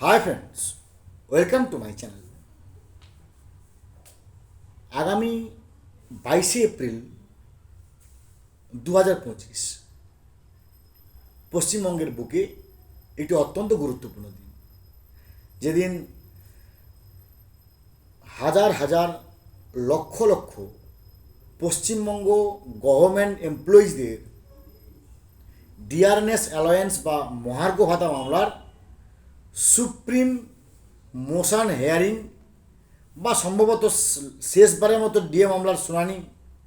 Hi friends welcome to my channel আগামী বাইশে April দু হাজার পঁচিশ, পশ্চিমবঙ্গের বুকে একটি অত্যন্ত গুরুত্বপূর্ণ দিন। যেদিন হাজার হাজার লক্ষ লক্ষ পশ্চিমবঙ্গ গভর্নমেন্ট এমপ্লয়িজদের ডিআরএনএস অ্যালায়েন্স বা মহার্ঘ ভাতা মামলার সুপ্রিম মোশন হেয়ারিং বা সম্ভবত শেষবারের মতো ডিএ মামলার শুনানি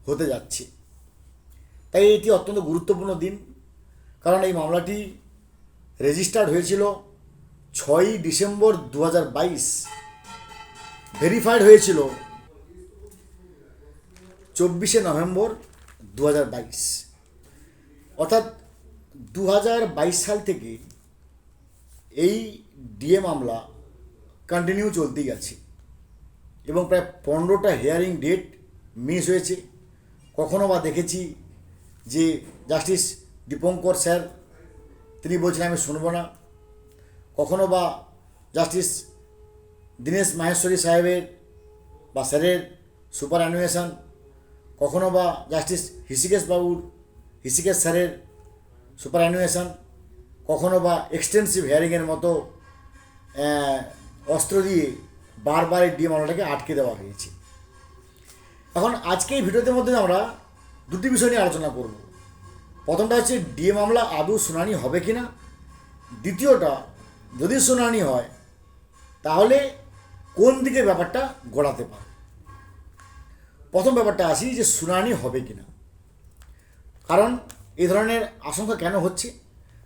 হতে যাচ্ছে। তাই এটি অত্যন্ত গুরুত্বপূর্ণ দিন, কারণ এই মামলাটি রেজিস্টার্ড হয়েছিল ছয়ই ডিসেম্বর দু হাজার বাইশ। ভেরিফাইড হয়েছিল চব্বিশে নভেম্বর দু হাজার বাইশ। অর্থাৎ দু হাজার বাইশ সাল থেকে এই ডিএ মামলা কন্টিনিউ চলতেই গেছে এবং প্রায় পনেরোটা হিয়ারিং ডেট মিস হয়েছে। কখনো বা দেখেছি যে জাস্টিস দীপঙ্কর স্যার, তিনি বলছেন আমি শুনব না। কখনো বা জাস্টিস দীনেশ মাহেশ্বরী সাহেবের বা স্যারের সুপার অ্যানুয়েশন কখনো বা জাস্টিস হৃষিকেশ বাবুর, হৃষিকেশ স্যারের সুপার অ্যানুয়েশন কখনো বা এক্সটেন্সিভ হেয়ারিংয়ের মতো অস্ত্র দিয়ে বারবার এই ডিএ আটকে দেওয়া হয়েছে। এখন আজকে এই ভিডিওতে মধ্যে আমরা দুটি বিষয় নিয়ে আলোচনা করব। প্রথমটা হচ্ছে ডিএ মামলা আদৌ শুনানি হবে কি না দ্বিতীয়টা, যদি শুনানি হয়, তাহলে কোন দিকে ব্যাপারটা গড়াতে পারে? প্রথম ব্যাপারটা আসি যে শুনানি হবে কি না কারণ এই ধরনের আশঙ্কা কেন হচ্ছে?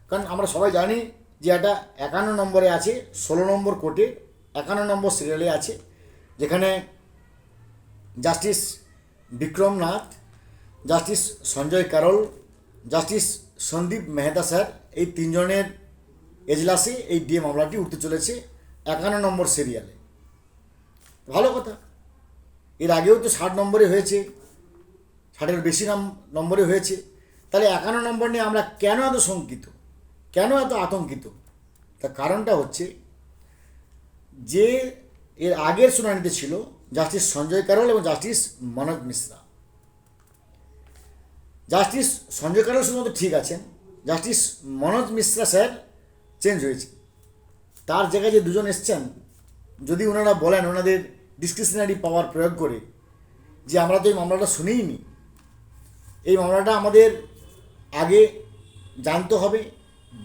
কারণ আমরা সবাই জানি যে একটা একান্ন নম্বরে আছে, ষোলো নম্বর কোর্টে একান্ন নম্বর সিরিয়ালে আছে, যেখানে justice Vikram Nath, justice Sanjay Karol, justice Sandeep Mehta sir, এই তিনজনের এজলাসে এই ডিএ মামলাটি উঠতে চলেছে একান্ন নম্বর সিরিয়ালে। ভালো কথা। এর আগেও তো ষাট নম্বরে হয়েছে, ষাটের বেশি নাম নম্বরে হয়েছে। তাহলে একান্ন নম্বর নিয়ে আমরা কেন এত শঙ্কিত? কেন এত আতঙ্কিত? তার কারণটা হচ্ছে যে এর আগের শুনানিতে ছিল জাস্টিস সঞ্জয় কারল এবং জাস্টিস মনোজ মিশ্রা। জাস্টিস সঞ্জয় কারল শুধুমাত্র ঠিক আছেন, justice Manoj Mishra sir change হয়েছে। তার জায়গায় যে দুজন এসছেন, যদি ওনারা বলেন, ওনাদের ডিসক্রিপশনারি পাওয়ার প্রয়োগ করে যে আমরা তো এই মামলাটা শুনেইনি, এই মামলাটা আমাদের আগে জানতে হবে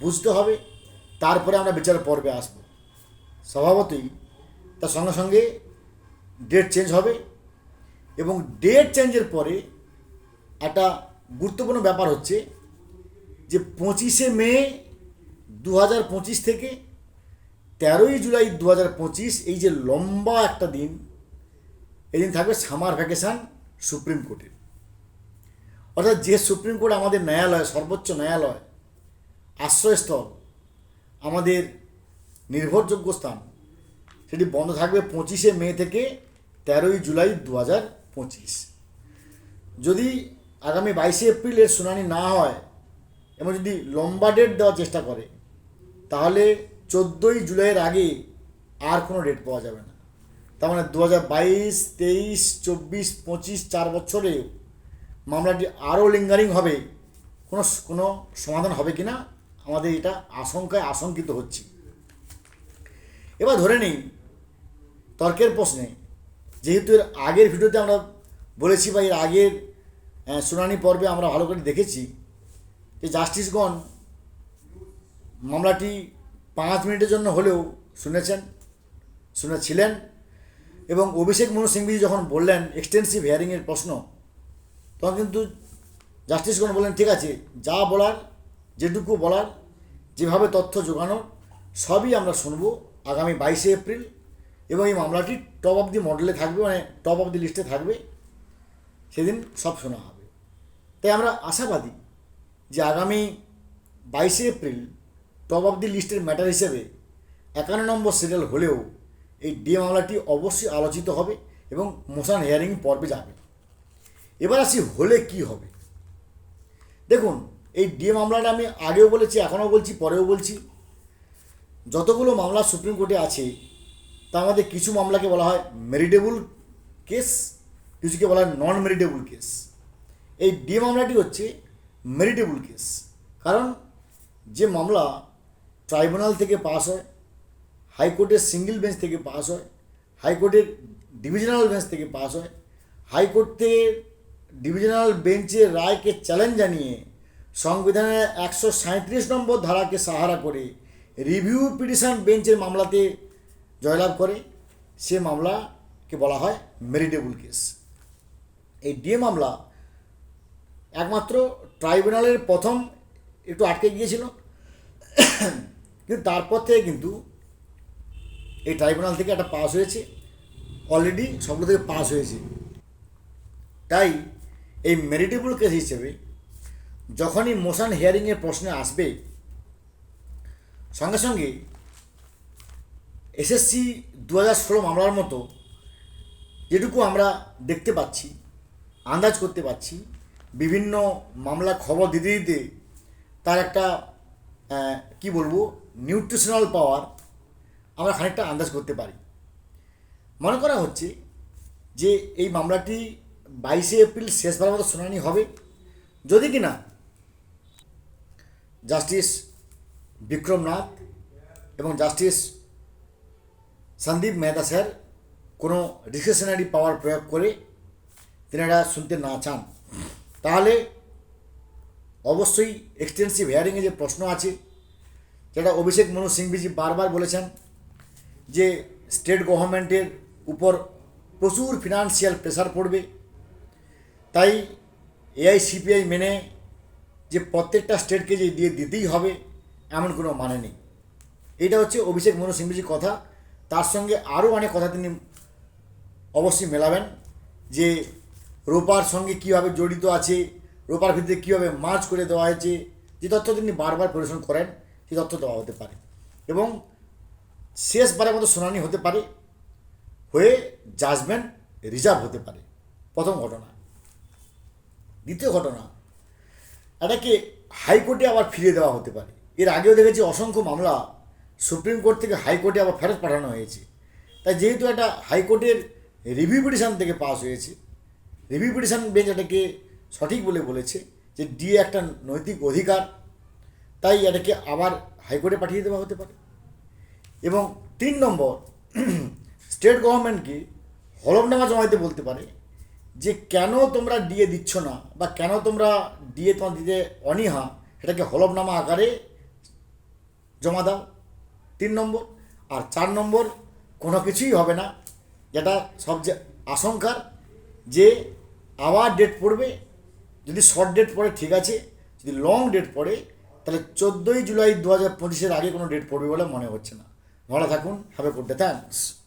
বুঝতে হবে, তারপরে আমরা বিচার পর্বে আসব। স্বভাবতই তার সঙ্গে সঙ্গে ডেট চেঞ্জ হবে এবং ডেট চেঞ্জের পরে একটা গুরুত্বপূর্ণ ব্যাপার হচ্ছে যে পঁচিশে মে দু হাজার পঁচিশ থেকে তেরোই জুলাই দু হাজার পঁচিশ, এই যে লম্বা একটা দিন এদিন থাকবে সামার ভ্যাকেশান সুপ্রিম কোর্টের অর্থাৎ যে সুপ্রিম কোর্ট আমাদের ন্যায়ালয়, সর্বোচ্চ ন্যায়ালয় আশ্রয়স্থল, আমাদের নির্ভরযোগ্য স্থান। সেটি বন্ধ থাকবে পঁচিশে মে থেকে তেরোই জুলাই দু হাজার পঁচিশ। যদি আগামী বাইশে এপ্রিলের শুনানি না হয় এবং যদি লম্বা ডেট দেওয়ার চেষ্টা করে, তাহলে চোদ্দোই জুলাইয়ের আগে আর কোনো ডেট পাওয়া যাবে না। তার মানে দু হাজার বাইশ, তেইশ, চব্বিশ, পঁচিশ, চার বছরে মামলাটি আরও লিঙ্গারিং হবে, কোনো কোনো সমাধান হবে কি না আমাদের এটা আশঙ্কায় আশঙ্কিত হচ্ছে। এবার ধরে নিই, তর্কের প্রশ্নে, যেহেতু এর আগের ভিডিওতে আমরা বলেছি বা এর আগের শুনানি পর্বে আমরা ভালো করে দেখেছি যে জাস্টিসগণ মামলাটি পাঁচ মিনিটের জন্য হলেও শুনেছেন, শুনেছিলেন এবং অভিষেক মনু সিংভি যখন বললেন এক্সটেন্সিভ হিয়ারিংয়ের প্রশ্ন, তখন কিন্তু জাস্টিসগণ বললেন, ঠিক আছে, যা বলার যেটুকু বলার, যেভাবে তথ্য জোগানো, সবই আমরা শুনব আগামী বাইশে এপ্রিল এবং এই মামলাটি টপ অফ দি মডেলে থাকবে মানে টপ অফ দি লিস্টে থাকবে। সেদিন সব শোনা হবে। তাই আমরা আশাবাদী যে আগামী বাইশে এপ্রিল টপ অফ দি লিস্টের ম্যাটার হিসেবে একান্ন নম্বর সিরিয়াল হলেও এই ডিএ মামলাটি অবশ্যই আলোচিত হবে এবং মোশন হিয়ারিং পর্বে যাবে। এবার আসি হলে কি হবে। দেখুন এই ডিএ মামলাটা আমি আগেও বলেছি, এখনও বলছি, পরেও বলছি। যতগুলো মামলা সুপ্রিম কোর্টে আছে, তার মধ্যে কিছু মামলাকে বলা হয় মেরিটেবল কেস, কিছুকে বলা হয় নন মেরিটেবল কেস। এই ডি মামলাটি হচ্ছে মেরিটেবল কেস। কারণ যে মামলা ট্রাইব্যুনাল থেকে পাস হয়, হাইকোর্টের সিঙ্গেল বেঞ্চ থেকে পাস হয়, হাইকোর্টের ডিভিশনাল বেঞ্চ থেকে পাস হয় হাইকোর্ট থেকে ডিভিশনাল বেঞ্চের রায়কে চ্যালেঞ্জ জানিয়ে সংবিধানের একশো সাঁত্রিশ নম্বর ধারাকে সাহারা করে রিভিউ পিটিশন বেঞ্চের মামলাতে জয়লাভ করে। সে মামলাকে বলা হয় মেরিটেবল কেস। এই ডিএ মামলা একমাত্র ট্রাইব্যুনালের প্রথম একটু আটকে গিয়েছিল। কিন্তু তারপর থেকে কিন্তু এই ট্রাইব্যুনাল থেকে একটা পাস হয়েছে। অলরেডি সবগুলো থেকে পাস হয়েছে। তাই এই মেরিটেবল কেস হিসেবে যখনই মোশন হিয়ারিংয়ের প্রশ্নে আসবে, সঙ্গে সঙ্গে এসএসসি দু হাজার ষোলো মামলার মতো যেটুকু আমরা দেখতে পাচ্ছি, আন্দাজ করতে পারছি বিভিন্ন মামলা খবর দিতে দিতে তার একটা কি বলব, নিউট্রিশনাল পাওয়ার আমরা খানিকটা আন্দাজ করতে পারি। মনে করা হচ্ছে যে এই মামলাটি বাইশে এপ্রিল শেষবারের মতো শুনানি হবে। যদি কিনা জাস্টিস বিক্রম নাথ এবং জাস্টিস সন্দীপ মেহতা স্যার কোনো ডিসক্রিশনারি পাওয়ার প্রয়োগ করে তেনারা শুনতে না চান। তাহলে অবশ্যই এক্সটেন্সিভ হেয়ারিংয়ে যে প্রশ্ন আছে, যেটা অভিষেক মনু সিংভিজি বারবার বলেছেন যে স্টেট গভর্নমেন্টের উপর প্রচুর ফিনান্সিয়াল প্রেশার পড়বে। তাই এআইসিপিআই মেনে যে প্রত্যেকটা স্টেটকে যে দিয়ে দিতেই হবে, এমন কোনো মানে নেই। এটা হচ্ছে অভিষেক মনু সিংভিজির কথা। তার সঙ্গে আরও অনেক কথা তিনি অবশ্যই মেলাবেন, যে রোপার সঙ্গে কীভাবে জড়িত আছে, রোপার ভিত্তিতে কীভাবে মার্চ করে দেওয়া হয়েছে, যে তথ্য তিনি বারবার পরিবেশন করেন, সেই তথ্য দেওয়া হতে পারে। এবং শেষবারের মতো শুনানি হতে পারে, হয়ে জাজমেন্ট রিজার্ভ হতে পারে। প্রথম ঘটনা। দ্বিতীয় ঘটনা এটাকে হাইকোর্টে আবার ফিরিয়ে দেওয়া হতে পারে। এর আগেও দেখেছি অসংখ্য মামলা সুপ্রিম কোর্ট থেকে হাইকোর্টে আবার ফেরত পাঠানো হয়েছে। তাই যেহেতু এটা হাইকোর্টের রিভিউ পিটিশন থেকে পাস হয়েছে রিভিউ পিটিশন বেঞ্চ এটাকে সঠিক বলে বলেছে যে ডি একটা নৈতিক অধিকার, তাই এটাকে আবার হাইকোর্টে পাঠিয়ে দেওয়া হতে পারে। এবং তিন নম্বর স্টেট গভর্নমেন্টকে হলফনামা জমাইতে বলতে পারে যে কেন তোমরা ডিএ দিচ্ছ না বা কেন তোমরা ডিএ তোমার দিতে অনীহা, সেটাকে হলফনামা আকারে জমা দাও। তিন নম্বর। আর চার নম্বর, কোনো কিছুই হবে না। যেটা সবচেয়ে আশঙ্কার যে আবার ডেট পড়বে। যদি শর্ট ডেট পড়ে, ঠিক আছে। যদি লং ডেট পড়ে, তাহলে চোদ্দোই জুলাই দু হাজার পঁচিশের আগে কোনো ডেট পড়বে বলে মনে হচ্ছে না। ভালো থাকুন। Have a good day thanks